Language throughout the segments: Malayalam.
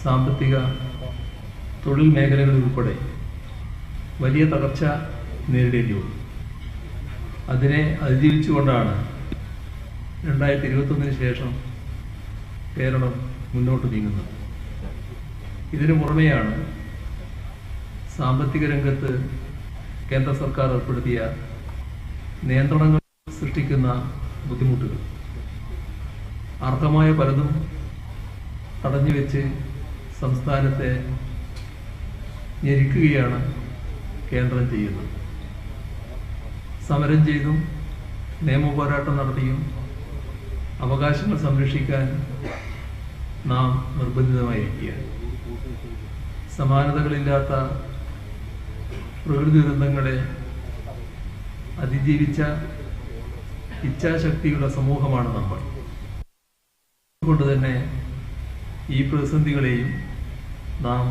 സാമ്പത്തിക തൊഴിൽ മേഖലകളിൽ ഉൾപ്പെടെ വലിയ തകർച്ച നേരിടേണ്ടി വന്നു. അതിനെ അതിജീവിച്ചുകൊണ്ടാണ് രണ്ടായിരത്തി ഇരുപത്തൊന്നിന് ശേഷം കേരളം മുന്നോട്ട് നീങ്ങുന്നത്. ഇതിനു പുറമെയാണ് സാമ്പത്തിക രംഗത്ത് കേന്ദ്ര സർക്കാർ ഏർപ്പെടുത്തിയ നിയന്ത്രണങ്ങൾ സൃഷ്ടിക്കുന്ന ബുദ്ധിമുട്ടുകൾ. അർഹമായ പലതും തടഞ്ഞു വെച്ച് സംസ്ഥാനത്തെ ഞെരുക്കുകയാണ് കേന്ദ്രം ചെയ്യുന്നത്. സമരം ചെയ്തും നിയമപോരാട്ടം നടത്തിയും അവകാശങ്ങൾ സംരക്ഷിക്കാൻ നാം നിർബന്ധിതമായിരിക്കുകയാണ് സമാനതകളില്ലാത്ത പ്രകൃതി ദുരന്തങ്ങളെ അതിജീവിച്ച ഇച്ഛാശക്തിയുള്ള സമൂഹമാണ് നമ്മൾ. അതുകൊണ്ട് തന്നെ ഈ പ്രതിസന്ധികളെയും നാം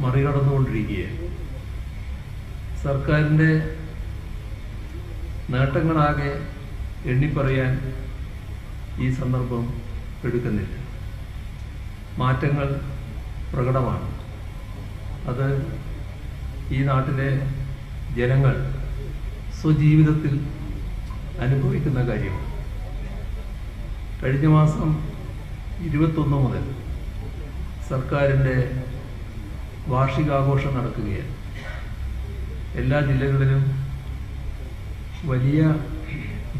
മറികടന്നുകൊണ്ടിരിക്കുകയാണ്. സർക്കാരിന്റെ നേട്ടങ്ങളാകെ എണ്ണിപ്പറയാൻ ഈ സന്ദർഭം എടുക്കുന്നില്ല. മാറ്റങ്ങൾ പ്രകടമാണ്. അത് ഈ നാട്ടിലെ ജനങ്ങൾ സ്വജീവിതത്തിൽ അനുഭവിക്കുന്ന കാര്യമാണ്. കഴിഞ്ഞ മാസം ഇരുപത്തൊന്ന് മുതൽ സർക്കാരിന്റെ വാർഷികാഘോഷം നടക്കുകയാണ്. എല്ലാ ജില്ലകളിലും വലിയ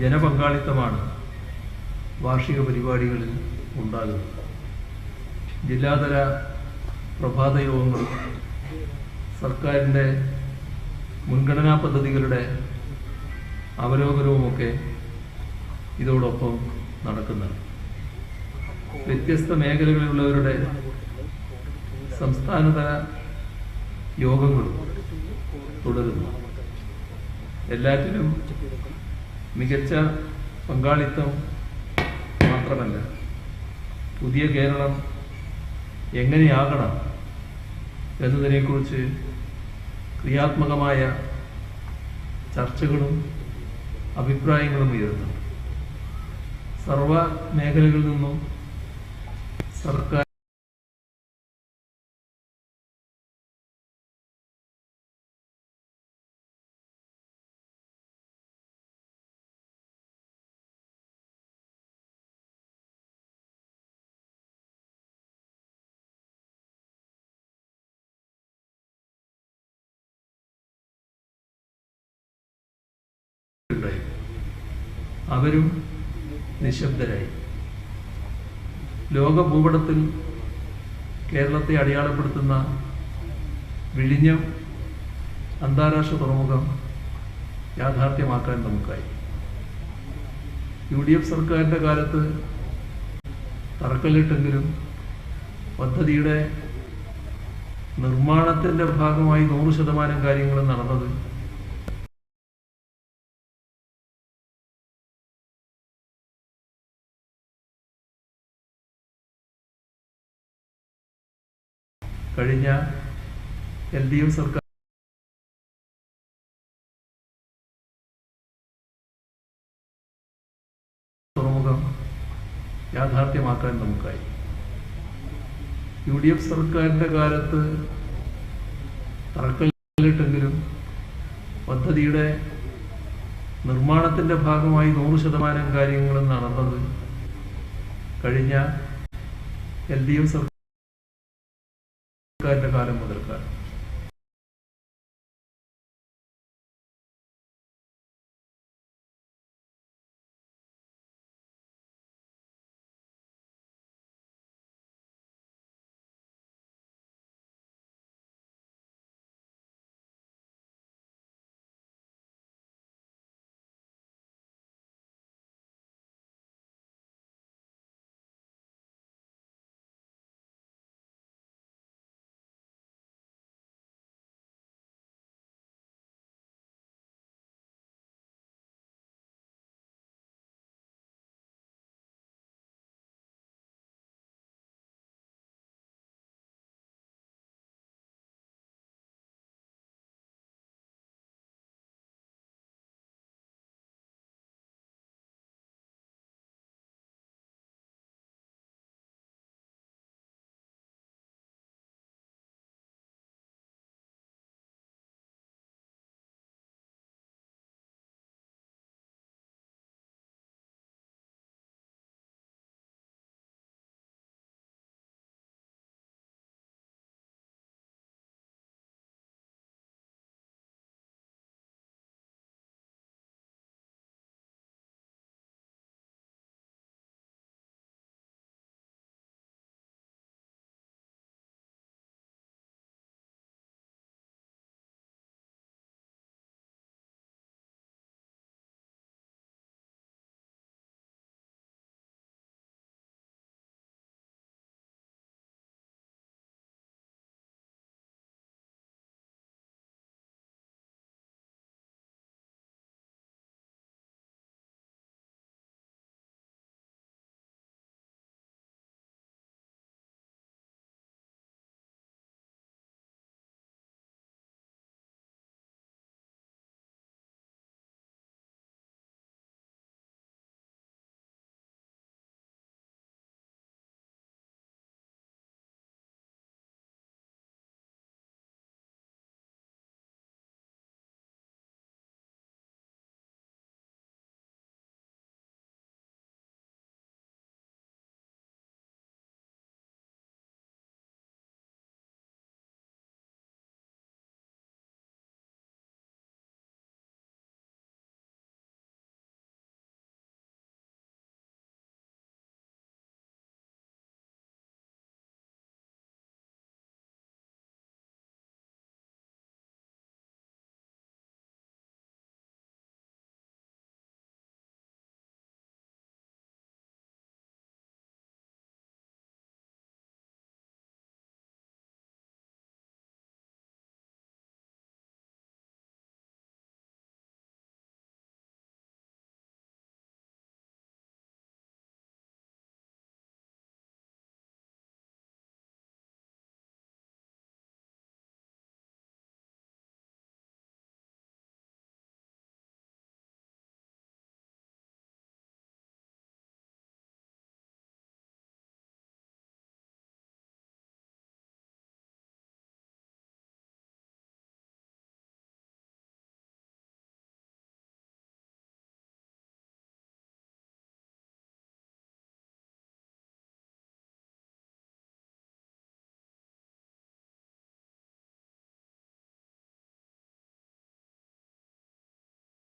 ജനപങ്കാളിത്തമാണ് വാർഷിക പരിപാടികളിൽ ഉണ്ടാകുന്നത്. ജില്ലാതല പ്രഭാത യോഗങ്ങൾ സർക്കാരിന്റെ മുൻഗണനാ പദ്ധതികളുടെ അവലോകനവുമൊക്കെ ഇതോടൊപ്പം നടക്കുന്നുണ്ട്. വ്യത്യസ്ത മേഖലകളിലുള്ളവരുടെ സംസ്ഥാനതല യോഗങ്ങളും തുടരുന്നു. എല്ലാറ്റിലും മികച്ച പങ്കാളിത്തം മാത്രമല്ല പുതിയ കേരളം എങ്ങനെയാകണം എന്നതിനെക്കുറിച്ച് ക്രിയാത്മകമായ ചർച്ചകളും അഭിപ്രായങ്ങളും ഉയരുന്നു സർവ മേഖലകളിൽ നിന്നും സർക്കാർ അവരും നിശബ്ദരായി. ലോക ഭൂപടത്തിൽ കേരളത്തെ അടയാളപ്പെടുത്തുന്ന വിഴിഞ്ഞം അന്താരാഷ്ട്ര തുറമുഖം യാഥാർത്ഥ്യമാക്കാൻ നമുക്കായി. യു ഡി എഫ് സർക്കാരിന്റെ കാലത്ത് തറക്കല്ലിട്ടെങ്കിലും പദ്ധതിയുടെ നിർമ്മാണത്തിന്റെ ഭാഗമായി നൂറ് ശതമാനം കാര്യങ്ങളും നടന്നത് കഴിഞ്ഞ എൽ ഡി എഫ് സർക്കാർ തുറമുഖം യാഥാർത്ഥ്യമാക്കാൻ നമുക്കായി. യു ഡി എഫ് സർക്കാരിന്റെ കാലത്ത് തറക്കല്ലിട്ടെങ്കിലും പദ്ധതിയുടെ നിർമ്മാണത്തിന്റെ ഭാഗമായി നൂറ് ശതമാനം കാര്യങ്ങൾ നടന്നത് കഴിഞ്ഞ എൽ ഡി എഫ് സർക്കാർ സർക്കാരിന്റെ കാലം മുതൽക്കാണ്